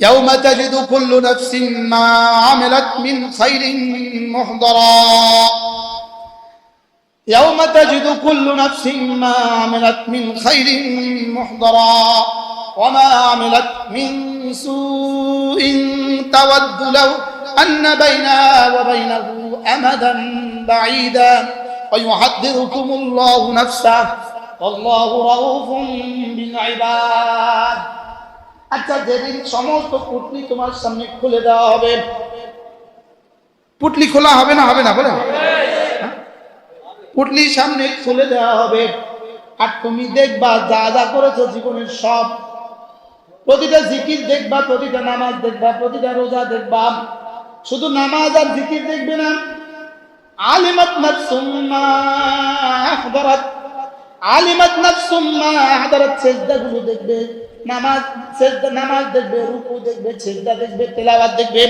يوم تجد كل نفس ما عملت من خير محضرا. يوم تجد كل نفس ما عملت من خير محضرا. وما عملت من سوء تود لو أن بينها وبينه أمدا بعيدا. ويحذركم الله نفسه. والله رؤوف بالعباد. আচ্ছা যেদিন সমস্ত পুটলি তোমার সামনে খুলে দেওয়া হবে। পুটলি খোলা হবে না হবে না, বলে। হ্যাঁ? পুটলি সামনে খুলে দেওয়া হবে। আর তুমি দেখবা, যা যা করেছ জীবনের সব। প্রতিটা জিকির দেখবা, প্রতিটা নামাজ দেখবা, প্রতিটা রোজা দেখবা। শুধু নামাজ আর জিকির দেখবে না। আলিমাত নাফসুম মা আহদারাত আলিমাত নাফসুম মা আহদারাত সেজদাগুলো দেখবে। নামাজ নামাজ দেখবে দেখবে দেখবে, তেলাওয়াত দেখবে।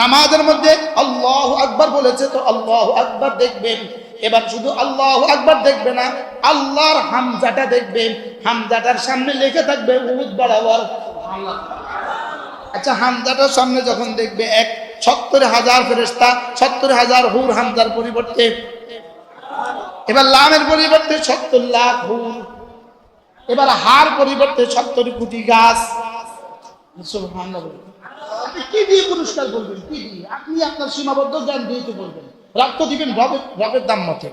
নামাজের মধ্যে আল্লাহু বলেছে তো আল্লাহু আকবার দেখবেন। এবার শুধু আল্লাহু আকবার দেখবে না, আল্লাহর হামজাটা দেখবে। হামজাটার সামনে লেখে থাকবে উদ বরাবর আচ্ছা হামজাটার সামনে যখন দেখবে এক সত্তর হাজার ফেরেস্তা সত্তর হাজার হুর হামজার পরিবর্তে। এবার লামের পরিবর্তে সত্তর লাখ হুর এবার হার পরিবর্তে সত্তর কোটি গাছ। কি দিয়ে পুরস্কার করবেন? কি দিয়ে? আপনি আপনার সীমাবদ্ধ জ্ঞান দিয়ে তো বলবেন। রক্ত দিবেন রবের দাম মতে।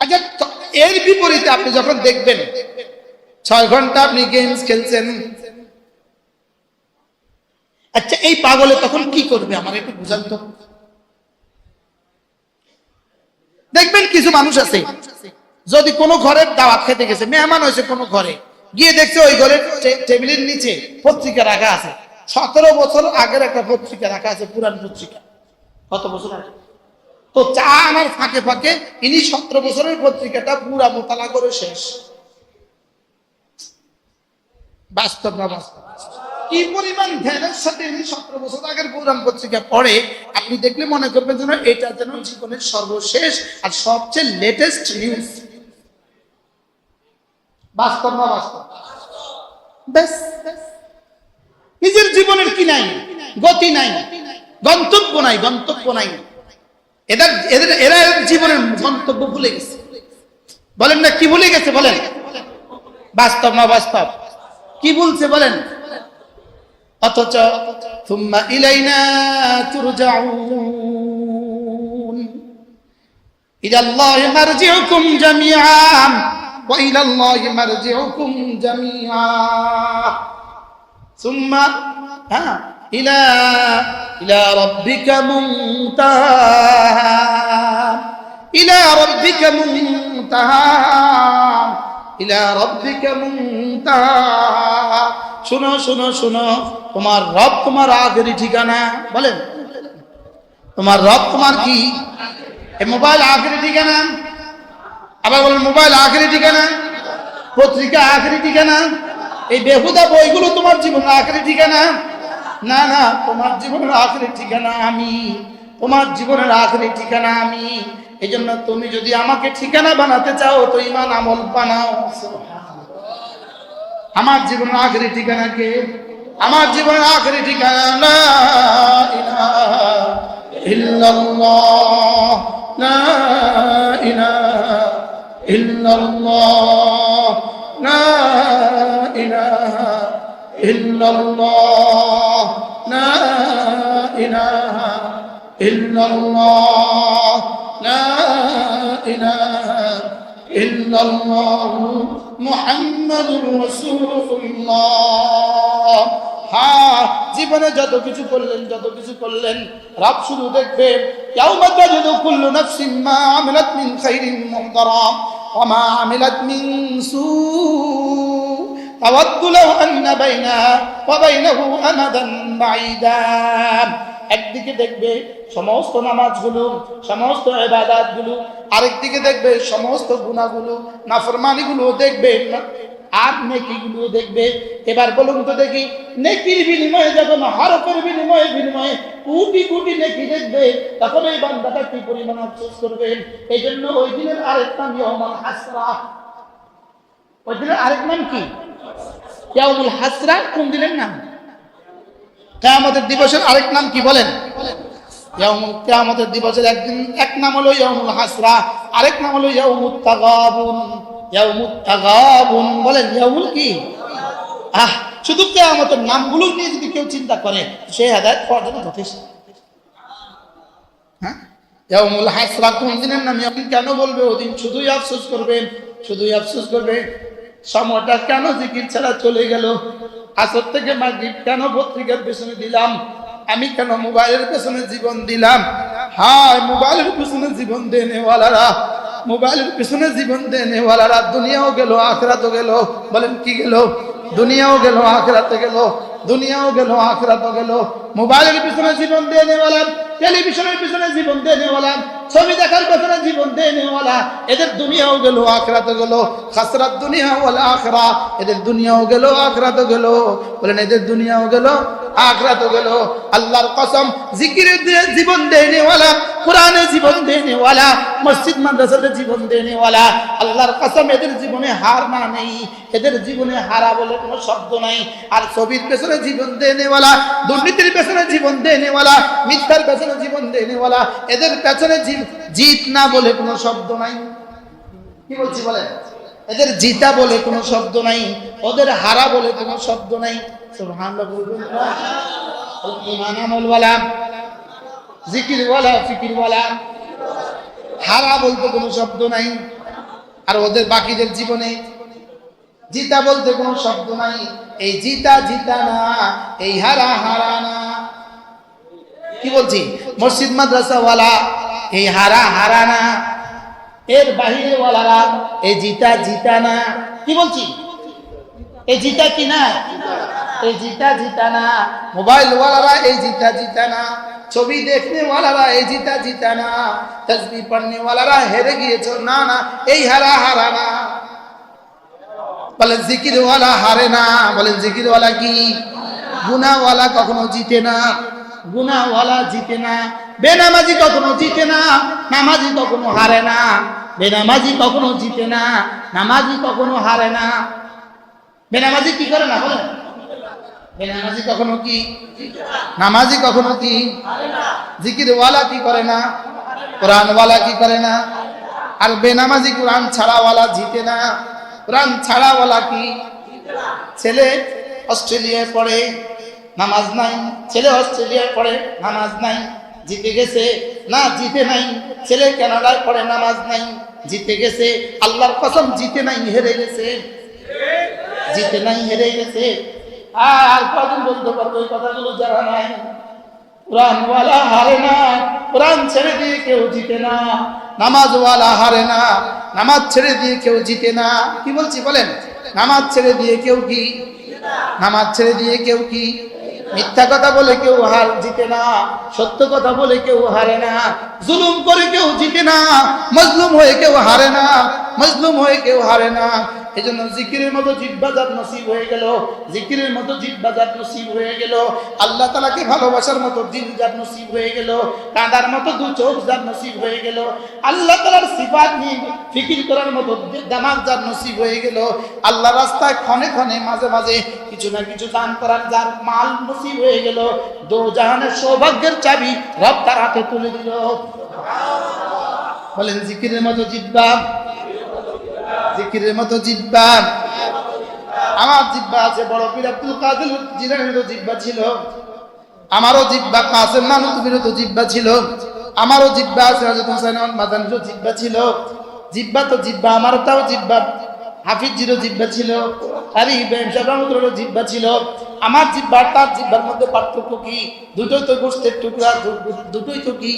আচ্ছা এর বিপরীতে আপনি যখন দেখবেন, ছয় ঘণ্টা আপনি গেমস খেলছেন। আচ্ছা এই পাগলে তখন কি করবে? আমার একটু বুঝান তো। দেখবেন কিছু মানুষ আছে যদি কোনো ঘরের দাওয়াত খেতে গেছে, মেহমান হয়েছে কোনো ঘরে, গিয়ে দেখছে ওই ঘরের টেবিলের নিচে পত্রিকা রাখা আছে। সতেরো বছর আগের একটা পত্রিকা রাখা আছে পুরান পত্রিকা। কত বছর আগে? তো চা আনার ফাঁকে ফাঁকে ইনি সতেরো বছরের পত্রিকাটা পুরা মোতালা করে শেষ। বাস্তব না বাস্তব? কি পরিমাণ ধ্যানের সাথে ইনি সতেরো বছর আগের পুরান পত্রিকা পড়ে, আপনি দেখলে মনে করবেন যেন এটা যেন জীবনের সর্বশেষ আর সবচেয়ে লেটেস্ট নিউজ বাস্তব না বাস্তব? ব্যাস নিজের জীবনের কি নাই? গতি নাই। গন্তব্য নাই গন্তব্য নাই। এদের এদের এরা জীবনের গন্তব্য ভুলে গেছে। বলেন না কি ভুলে গেছে বলেন? বাস্তব না বাস্তব? কি বলছে বলেন? অথচ থুম্মা ইলাইনা তুরজাউন। ইলা আল্লাহি মারজিউকুম জামিআন। ওয়া ইলা আল্লাহি মারজিউকুম জামিআ ثم ها إلى إلى ربك منتهى إلى ربك منتهى إلى ربك منتهى শোনো শোনো শোনো তোমার রব তোমার আখেরি ঠিকানা বলেন তোমার রব তোমার কি এ মোবাইল আখেরি ঠিকানা আবার বলেন, মোবাইল আখেরি ঠিকানা? পত্রিকা আখেরি ঠিকানা? এই বেহুদা বইগুলো তোমার জীবনের আখেরি ঠিকানা? না না, তোমার জীবনের আখেরি ঠিকানা আমি। তোমার জীবনের আখেরি ঠিকানা আমি। এই জন্য তুমি যদি আমাকে ঠিকানা বানাতে চাও, তো ইমান আমল বানাও। আমার জীবনের আখেরি ঠিকানা কে? আমার জীবনের আখেরি ঠিকানা না ইলাহা ইল্লাল্লাহ। ইলাহা ইল্লাল্লাহ, লা ইলাহা ইল্লাল্লাহ, লা ইলাহা ইল্লাল্লাহ, লা ইলাহা ইল্লাল্লাহ মুহাম্মাদুর রাসূলুল্লাহ। হ্যাঁ জীবনে যত কিছু করলেন, যত কিছু করলেন রব শুধু দেখবে কুল্লু নাফসিন মা আমিলাত মিন খাইরিন মুহদারা ওয়া মা আমিলাত মিন সু তাওয়াদ্দু লাউ আন্না বাইনাহা ওয়া বাইনাহু আমাদান বাঈদা একদিকে দেখবে সমস্ত নামাজগুলো, সমস্ত ইবাদতগুলো, আরেকদিকে দেখবে সমস্ত গুনাহগুলো নাফরমানিগুলো দেখবে আর নেকিগুলো দেখবে। এবার বলুন তো দেখি, নেকির বিনিময়ে যখন হরফের বিনিময়ে বিনিময়ে কোটি কোটি নেকি দেখবে, তখন এই বান্দাটা কি পরিমাণ আফসোস করবে? এই জন্য ওই দিনের আরেক নাম ইয়মাল হাসরা। ওই দিনের আরেক নাম কি? ইয়াউমুল হাসরা, কোন দিনের নাম? কিয়ামতের দিবসের আরেক নাম কি বলেন? ইয়াউমুল, কিয়ামতের দিবসের একদিন, এক নাম হলো ইয়াউমুল হাসরা, আরেক নাম হলো তাগাবুন তাগাবুন। বলেন, ইয়াউমুল কি? আহ, শুধু কিয়ামতের নামগুলো নিয়ে যদি কেউ চিন্তা করে, সে হেদায়েত পাওয়ার জন্য যথেষ্ট। হ্যাঁ? ইয়াউমুল হাসরা, কোন দিনের নাম আপনি কেন বলবে? ওদিন শুধুই আফসোস করবে শুধুই আফসোস করবে সময়টা কেন জিকির ছাড়া চলে গেল? আসর থেকে মাগরিব কেন পত্রিকার পেছনে দিলাম? আমি কেন মোবাইলের পেছনে জীবন দিলাম? হায়, মোবাইলের পেছনে জীবন দেনেওয়ালারা মোবাইলের পিছনে জীবন দেনেওয়ালারা দুনিয়াও গেল, আখরাতও গেল। বলেন, কি গেল? দুনিয়াও গেল, আখরাতে গেল। দুনিয়াও গেল, আখরাতও গেল। মোবাইলের পিছনে জীবন দেনেওয়ালা টেলিভিশনের পিছনে জীবন দেনেওয়ালা ছবি দেখার পেছনে জীবন দেনেওয়ালা এদের দুনিয়াও গেল, আখরাতে গেল, খাসরাত দুনিয়া ওয়ালা আখরা, এদের দুনিয়াও গেল আখরাতও গেল। বলেন, এদের দুনিয়াও গেল গেল। আল্লাহর কসম জিকিরের দিয়ে জীবন দেনেওয়ালা কোরআনে জীবন দেনেওয়ালা মসজিদ মাদ্রাসাতে জীবন দেনেওয়ালা আল্লাহর কসম, এদের জীবনে হার না নেই, এদের জীবনে হারা বলে কোনো শব্দ নাই। আর ছবির পেছনে জীবন দেনেওয়ালা দুর্নীতির পেছনে জীবন দেনেওয়ালা, মিথ্যার পেছনে জীবন দেনেওয়ালা, এদের পেছনে জিত না বলে কোনো শব্দ নাই। কি বলছি বলেন? এদের জিতা বলে কোনো শব্দ নাই, ওদের হারা বলে কোনো শব্দ নাই। জিকিরওয়ালা হারা বলতে কোনো শব্দ নাই। আর ওদের বাকিদের জীবনে জিতা বলতে কোনো শব্দ নাই। এই জিতা জিতা না, এই হারা হারা না। কি বলছি? মসজিদ মাদ্রাসাওয়ালা, এই হারা হারা না। এর বাহিরে ওয়ালারা এই জিতা জিতা না। কি বলছি? এই জিতা কি না? এই জিতা জিতা না। মোবাইল ওয়ালারা এই জিতা জিতা না। ছবি দেখনে ওয়ালারা এই জিতা জিতা না। তসবি পড়নে ওয়ালারা হেরে গিয়েছো, না না, এই হারা হারা না। বলেন, জিকিরওয়ালা হারে না। বলেন, জিকিরওয়ালা কি? গুনাওয়ালা কখনো জিতে না। গুনাওয়ালা জিতে না। বেনামাজি কখনো জিতে না। নামাজি কখনো হারে না। বেনামাজি কখনো জিতে না। নামাজি কখনো হারে না। বেনামাজি কি করে না? বলেন। বেনামাজি কখনো কি? নামাজি কখনো কি? জিকিরওয়ালা কি করে না? কোরআনওয়ালা কি করে না? আর বেনামাজি কোরআন ছাড়াওয়ালা জিতে না। কোরআন ছাড়াওয়ালা কি? ছেলে অস্ট্রেলিয়ায় পড়ে, নামাজ নাই। ছেলে অস্ট্রেলিয়ায় পড়ে, নামাজ নাই। জিতে গেছে? না, জিতে নাই। ছেলে কানাডায় পড়ে, নামাজ নাই। জিতে গেছে? আল্লাহর কসম, জিতে নাই, হেরে গেছে। জিতে নাই, হেরে গেছে। আর কদিন বলতে পারব এই কথাগুলো জানা নাই। কোরআনওয়ালা হারে না। কোরআন ছেড়ে দিয়ে কেউ জিতে না। নামাজওয়ালা হারে না, নামাজ ছেড়ে দিয়ে কেউ জিতে না। কি বলছি বলেন? নামাজ ছেড়ে দিয়ে কেউ কি? নামাজ ছেড়ে দিয়ে কেউ কি? মিথ্যা কথা বলে কেউ হার জিতে না, সত্য কথা বলে কেউ হারে না, জুলুম করে কেউ জিতে না, মজলুম হয়ে কেউ হারে না, মজলুম হয়ে কেউ হারে না। এই জন্য জিকিরের মতো জিব্বাজাত নসিব হয়ে গেল, জিকিরের মতো জিব্বাজাত নসিব হয়ে গেল, আল্লাহ তালাকে ভালোবাসার মতো দিল যার নসিব হয়ে গেল, কাঁদার মতো দু চোখ নসিব হয়ে গেল, আল্লাহ তালার সিফাত নিয়ে ফিকির করার মতো দামাক যার নসিব হয়ে গেল, আল্লাহ রাস্তায় ক্ষণে ক্ষণে মাঝে মাঝে কিছু না কিছু দান করার যার মাল নসিব হয়ে গেল দো জাহানের সৌভাগ্যের চাবি রব তার হাতে তুলে দিল। বলেন, জিকিরের মতো জিব্বা জিকিরের মতো জিব্বা। আমার জিব্বা আছে, বড় পীর আব্দুল কাদের জিলানিরও জিব্বা ছিল। আমারও জিব্বা কাসেম নানুতুবিরও তো জিব্বা ছিল। আমারও জিব্বা আছে, হযরত আহমদ মাদানিরও জিব্বা ছিল। জিব্বা তো জিব্বা আমার তাও জিব্বা। হাফিজ জিরো জিব্বা ছিল। আরে ইব্রাহিম সাহেব জিব্বা ছিল। আমার জিব্বা তার জিব্বার মধ্যে পার্থক্য কি? দুটোই তো গোষ্ঠের টুকরা দুটোই তো কি?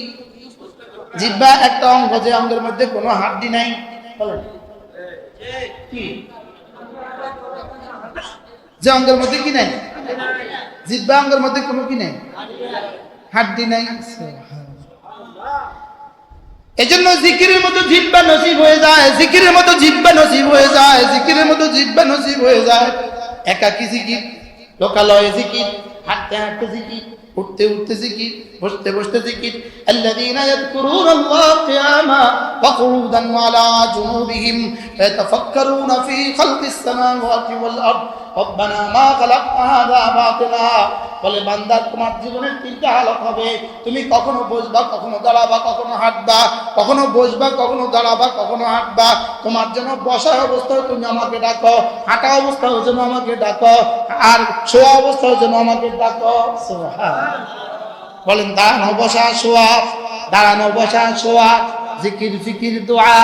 জিব্বা একটা অঙ্গ, যে অঙ্গের মধ্যে কোনো হাড্ডি নাই। বলেন। যে অঙ্গের মধ্যে কি নাই? জিব্বা অঙ্গের মধ্যে কোনো কি নাই? হাড্ডি নাই। এজন্য জিকিরের মতো জিব্বা নসিব হয়ে যায়, জিকিরের মতো জিব্বা নসিব হয়ে যায়, জিকিরের মতো জিব্বা নসিব হয়ে যায়। একাকি জিকির, লোকালয়ে জিকির, হাঁটতে হাঁটতে জিকির, উঠতে উঠতে জিকির, বসতে বসতে জিকির। আল্লাযীনা ইয়াযকুরুনাল্লাহ কিয়ামা وقعودا وعلى جنوبهم يتفكرون في خلق السماوات والارض ربنا ما خلقت هذا باطلا বলে বান্দা তোমার জীবনের তিনটা হালত হবে তুমি কখনো বসবা কখনো দাঁড়াবা কখনো হাঁটবা কখনো বসবা কখনো দাঁড়াবা কখনো হাঁটবা তোমার জন্য বসা অবস্থায় তুমি আমাকে ডাকো হাঁটা অবস্থায় যেন আমাকে ডাকো আর শোয়া অবস্থায় যেন আমাকে ডাকো সুবহান। বলেন দাঁড়ানো বসা শোয়া দাঁড়ানো বসা শোয়া জিকির, ফিকির, দোয়া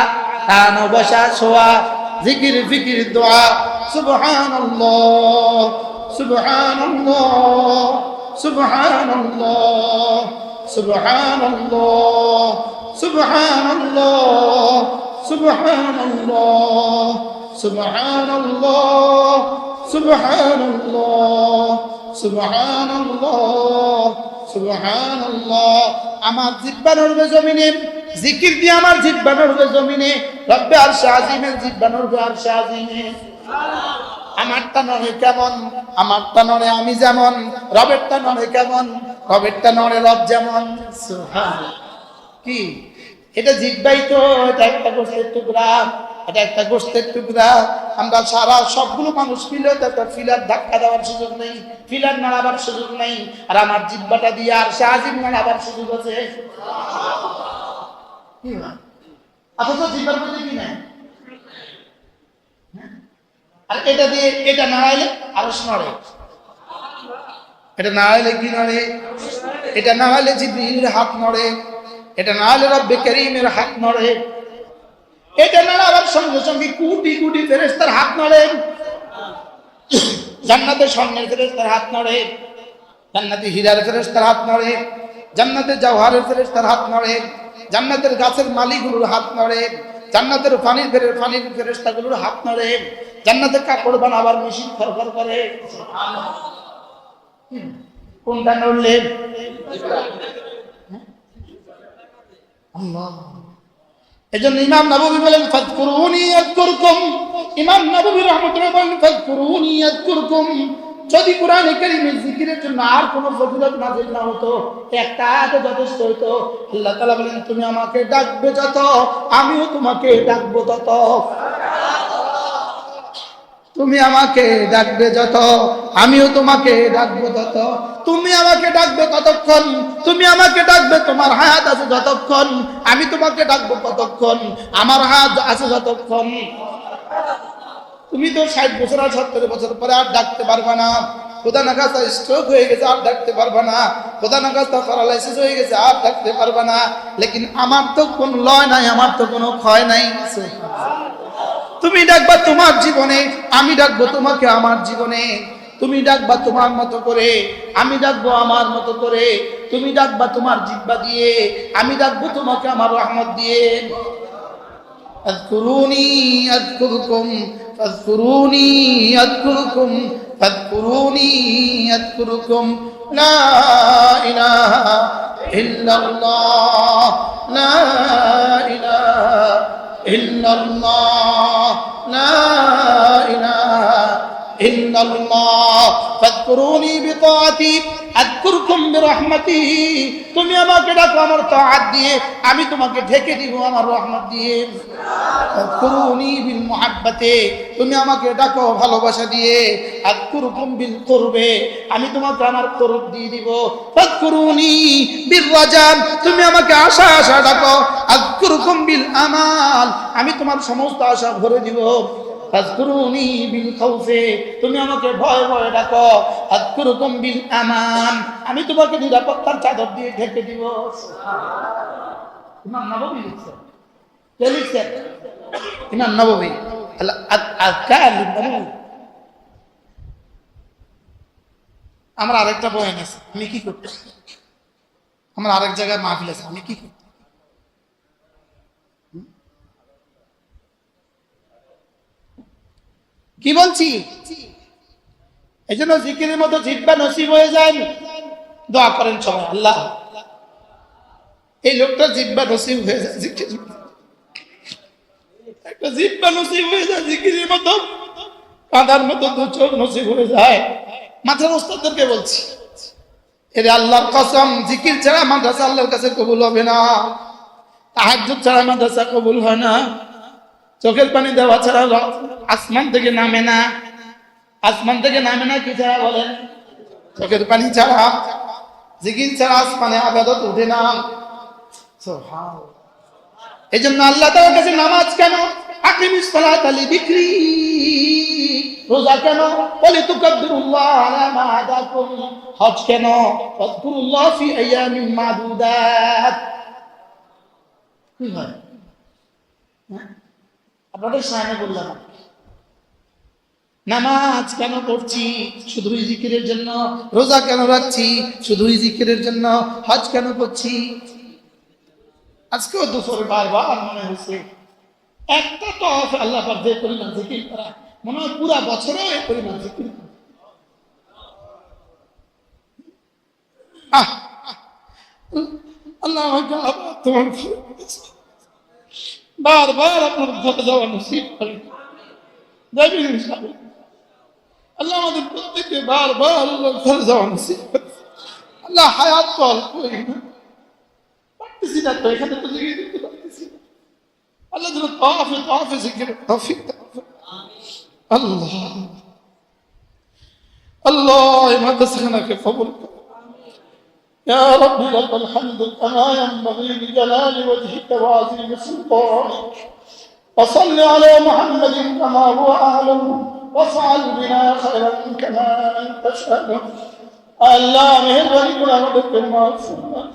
দাঁড়ানো বসা, শোয়া, জিকির, ফিকির, দোয়া। সুবহানাল্লাহ সুবহানাল্লাহ সুবহানাল্লাহ সুবহানাল্লাহ সুবহানাল্লাহ সুবহানাল্লাহ সুবহানাল্লাহ সুবহানাল্লাহ সুবহানাল্লাহ সুবহানাল্লাহ। আমার জিব্বা জমিনে। জিকির দিয়ে আমার জিব্বা নড়বে জমিনে, রব্বে আর শাহিমের জিব্বা নড়বে আর শাহিমে আমারটা নড়ে কেমন? আমারটা নড়ে আমি যেমন রবেরটা নড়ে কেমন? রবেরটা নড়ে রব যেমন। কি? এটা জিব্বাই তো, এটা একটা গোষ্ঠের টুকরা, এটা একটা গোষ্ঠের টুকরা। আমরা সারা সবগুলো মানুষ মিলে তো ফিলার ধাক্কা দেওয়ার সুযোগ নেই, ফিলার নাড়াবার সুযোগ নেই। আর আমার জিব্বাটা দিয়ে আর শাহজিব নাড়াবার সুযোগ আছে। কি নাই হ্যাঁ? আর এটা দিয়ে এটা নাড়াইলে আরও নড়ে এটা নাড়াইলে কি নড়ে? এটা নাড়াইলে জিব্রিলের হাত নড়ে। এটা নাড়াইলে রব্বে করিমের হাত নড়ে। এটা নাড়াবার সঙ্গে সঙ্গে কুটি কুটি ফেরেস্তার হাত নড়ে। জান্নাতে স্বর্ণের ফেরেস্তার হাত নড়ে। জান্নাতে হীরার ফেরেস্তার হাত নড়ে। জান্নাতে জওহারের ফেরেস্তার হাত নড়ে। জান্নাতের গাছের মালিগুলোর হাত নড়ে, জান্নাতের পানির ফেরে পানির ফেরেস্তাগুলোর হাত নড়ে, জান্নাতে কাপড় বানাবার মেশিন ফরফর করে। কোনটা নড়লে? আল্লাহ। এজন্য ইমাম নববী বলেন, ফাদকুরুনি আযকুরকুম ইমাম নববী রাহমাতুল্লাহ বলেন, ফাদকুরুনি আযকুরকুম যদি কোরআনে কারীমের জিকিরের জন্য আর কোনো ফজিলত নাযিল না হতো, একটা আয়াত যথেষ্ট হতো আল্লাহ তাআলা বলেন, তুমি আমাকে ডাকবে যত, আমিও তোমাকে ডাকবো তত। তুমি আমাকে ডাকবে যত, আমিও তোমাকে ডাকবো তত। তুমি আমাকে ডাকবে কতক্ষণ তুমি আমাকে ডাকবে, তোমার হায়াত আছে যতক্ষণ, আমি তোমাকে ডাকবো কতক্ষণ, আমার হাত আছে যতক্ষণ। তুমি তো ষাট বছর আর সত্তর বছর পরে আর ডাকতে পারবে না কোথা না কাজটা স্ট্রোক হয়ে গেছে আর ডাকতে পারবে না কোথা না কাজটা প্যারালাইসিস হয়ে গেছে আর ডাকতে পারবে না লেকিন আমার তো কোনো লয় নাই আমার তো কোনো ক্ষয় নাই তুমি ডাকবা তোমার জীবনে আমি ডাকবো তোমাকে আমার জীবনে তুমি ডাকবা তোমার মতো করে আমি ডাকবো আমার মতো করে তুমি ডাকবা তোমার জিব্বা দিয়ে আমি ডাকবো তোমাকে আমার রহমত দিয়ে اذكروني اذكركم فاذكروني أذكركم فاذكروني أذكركم لا إله إلا الله لا إله إلا الله لا إله الله فاذكروني بطاعتي আদকুরকুম বিরহমাতি তুমি আমাকে ডাকো আমার তাআত দিয়ে আমি তোমাকে ঢেকে দিব আমার রহমত দিয়ে আদকুরুনি বিল মুহাব্বাতে তুমি আমাকে ডাকো ভালোবাসা দিয়ে আদকুরকুম বিল কুরবে আমি তোমাকে আমার কুরব দিয়ে দিব ফাদকুরুনি বিল রাজাম তুমি আমাকে আশা আশা ডাকো আদকুরকুম বিল আমাল আমি তোমার সমস্ত আশা ভরে দিব ফাজকুরুনি বিল খাউফে তুমি আমাকে ভয় ভয় ডাকো। আজকুরুকুম বিল আমান আমি তোমাকে নিরাপত্তার চাদর দিয়ে ঢেকে দিব। ইমাম নববী লিখছেন কে লিখছেন ইমাম নববী আল্লাহ আজকাল নববী আমার আরেকটা বয়ান আছে, আমি কি করতে আমার আরেক জায়গায় মাহফিল আছে, আমি কি করতে কি বলছি? এই জন্য জিকিরের মতো জিব্বা নসিব হয়ে যায় দোয়া করেন সবাই, আল্লাহ। এই লোকটা জিব্বা নসিব হয়ে যায় জিকির একটা জিব্বা নসিব হয়ে যায় জিকিরের মতো কাঁদার মতো দু চোখ নসিব হয়ে যায়। মাথার ওস্তাদদেরকে বলছি, এরে আল্লাহর কসম, জিকির ছাড়া মাদ্রাসা আল্লাহর কাছে কবুল হবে না। তাহাজ্জুদ ছাড়া মাদ্রাসা কবুল হয় না। চোখের পানি দেওয়া ছাড়া আসমান থেকে নামে না। আসমান থেকে নামে না কি ছাড়া বলেন? চোখের পানি ছাড়া। জিকির ছাড়া আসমানে আবাদত উঠে না। এই জন্য আল্লাহ তাআলার কাছে নামাজ কেন? আকিমিস সালাত আলি বিক্রি রোজা কেন? বলে, তুকাব্বিরুল্লাহ আলা মা হাদাকুম হজ কেন? ফাযকুরুল্লাহ ফি আইয়ামিন মাদুদাত। কি হ্যাঁ? আপনাদের সামনে বললাম নামাজ কেন পড়ছি? শুধুই জিকিরের জন্য। রোজা কেন রাখছি? শুধুই জিকিরের জন্য। হজ কেন করছি? আজকেও দুপুরে বারবার মনে হয়েছে, একটা তো আল্লাহ পাক যে পরিমাণ জিকির করা, মনে হয় পুরা বছরে পরিমাণ জিকির আল্লাহ তোমার। বারবার আপনার ঘরে যাওয়া নসিব করে যাবি ইনশাআল্লাহ। আল্লাহ আমাদের প্রত্যেককে বারবার আল্লাহর ঘরে যাওয়া নসিব করে। আল্লাহ হায়াত তো অল্পই না পারতেছি না তো এখানে তো জিকির করতে পারতেছি না আল্লাহ যেন তফে তফে জিকির তফিক দান করে। আল্লাহ আল্লাহ এই মাদ্রাসাখানাকে কবুল করো يا رب لك الحمد كما ينبغي لجلال وجهك وعظيم سلطانك وصل على محمد كما هو أعلم وافعل بنا خيرا كما أنت تشاء আল্লাহ মেহরবানি করে আমাদেরকে মাফ করুন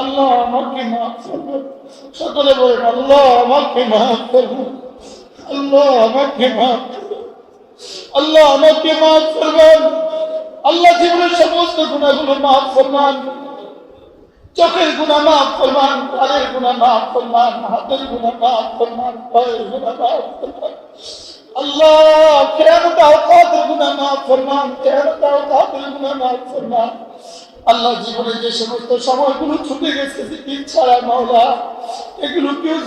আল্লাহ আমাকে মাফ করুন সকলে বলেন আল্লাহ আমাকে মাফ করুন আল্লাহ আমাকে মাফ করুন আল্লাহ আমাকে মাফ করবেন আল্লাহ জীবনের সমস্ত গুণাগুলো মাফ করবেন চোখের গুণা মাফ করবেন কানের গুণা মাফ করবেন হাতের গুণা মাফ করবেন পায়ের গুণা মাফ করবেন আল্লাহ, কেয়ামত ফরমান ফরমান। আল্লাহ জীবনে যে সমস্ত সময়গুলো গেছে এগুলো কেউ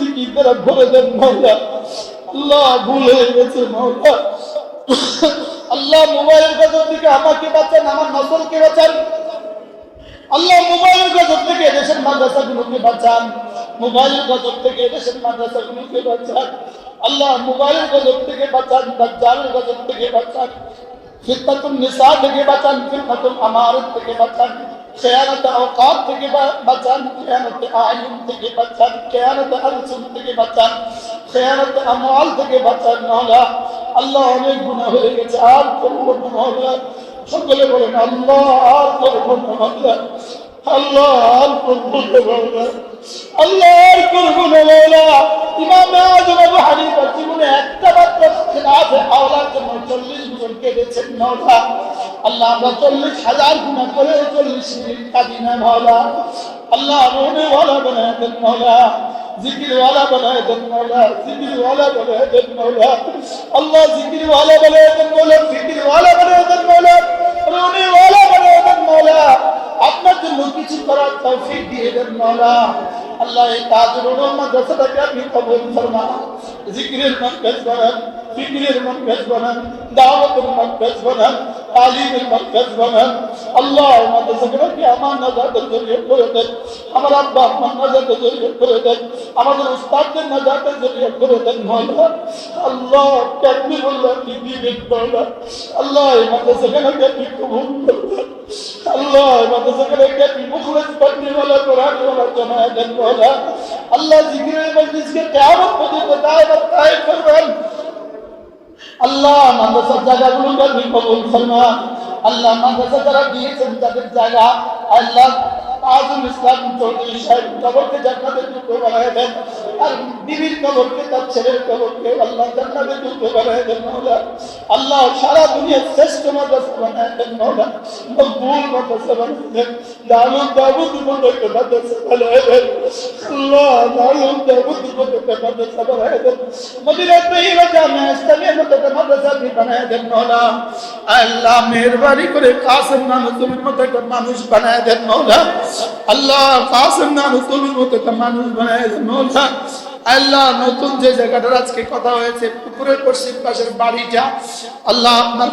গেছে মাওলা। আল্লাহ মোবাইলের গজব থেকে আমাকে বাঁচান আমার নজরকে বাঁচান আল্লাহ মোবাইলের গজব থেকে দেশের মাদ্রাসাগুলোকে বাঁচান মোবাইলের গজব থেকে দেশের মাদ্রাসাগুলোকে বাঁচান আল্লাহ মোবাইলের গজব থেকে বাঁচান দাজ্জালের গজব থেকে বাঁচান ফিতনাতুন নিসা থেকে বাঁচান ফিতনাতুল আমারত থেকে বাঁচান খেয়ানত আওকাত থেকে বা- বাঁচান খেয়ানত আইন থেকে বাঁচান খেয়ানত আলসুন থেকে বাঁচান খেয়ানত আমওয়াল থেকে বাঁচান মাওলা আল্লাহ অনেক গুনাহ হয়ে গেছে, আর করব না। মাওলা সকলে বলেন, আল্লাহ আর করব না। মাওলা আল্লাহ আর করব না। মাওলা আল্লাহ আর করব না। মাওলা ইমাম আজম আবু হানিফা জীবনে একটা মাত্র গুণা জিকির ওয়ালা বানায় দেন মাওলা জিকির ওয়ালা বানায় দেন মাওলা। আল্লাহ জিকির ওয়ালা বানায় দেন মাওলা জিকির ওয়ালা বানায় দেন মাওলা। রোনে ওয়ালা বানায় দেন মাওলা। আপনার জন্য কিছু করার তৌফিক দিয়ে দেন মাওলা। আল্লাহ এই তাজুল উলুম মাদ্রাসাটাকে আপনি কবুল ফরমান। জিকিরের মার্কাজ বানান, ফিকিরের মার্কাজ বানান, দাওয়াতের মার্কাজ বানান তালিমের মার্কাজ বানান আল্লাহ এই মাদ্রাসাগুলোকে আমার নাজাতের জরিয়ে করে দেন, আমার আব্বা আমার নাজাতের জরিয়ে করে দেন, আমাদের উস্তাদদের নাজাতের জরিয়ে করে দেন মাওলা আল্লাহ কেমনি বললাম কি দিবেন মাওলা আল্লাহ এই মাদ্রাসাগুলোকে আপনি কবুল করবেন? আল্লাহ এই মাদ্রাসাগুলোকে আপনি মুখলেস পাঠিওয়ালা কোরআনওয়ালা জমায় দেন মাওলা আল্লাহ জিকিরের মজলিসকে কিয়ামত পর্যন্ত দায়মত কায়েম করবেন। আল্লাহ জায়গাগুলোকে আপনি কবুল ফরমান আল্লাহ মাদ্রাসা যারা দিয়েছেন তাদের জায়গা আল্লাহ আজম ইসলাম চৌধুরী সাহেব কবরকে জান্নাতের টুকরো বানায় দেন তার বিবির কবরকে তার ছেলের কবরকে আল্লাহ জান্নাতে তুলতে বানায় দেন মাওলা। আল্লাহ সারা দুনিয়ার শ্রেষ্ঠ মাদ্রাসা বানায় দেন মাওলা। মকবুল মাদ্রাসা বানায় দেন। দারুণ দাবুদ মতো মাদ্রাসা বানায় দেন। আল্লাহ দারুণ দাবুদ মতো মাদ্রাসা বানায় দেন। মদিনা তৈয়বা জামে ইসলামিয়া মতো মাদ্রাসা আপনি বানায় দেন মাওলা। আল্লাহ মেহেরবানি করে কাসেম নানু তুমির মতো একটা মানুষ বানায় দেন মাওলা। আল্লাহ কাসেম নানু তুমির মতো একটা মানুষ বানায় দেন আল্লাহ নতুন যে জায়গাটার আজকে কথা হয়েছে পুকুরের পশ্চিম পাশের বাড়িটা আল্লাহ আপনার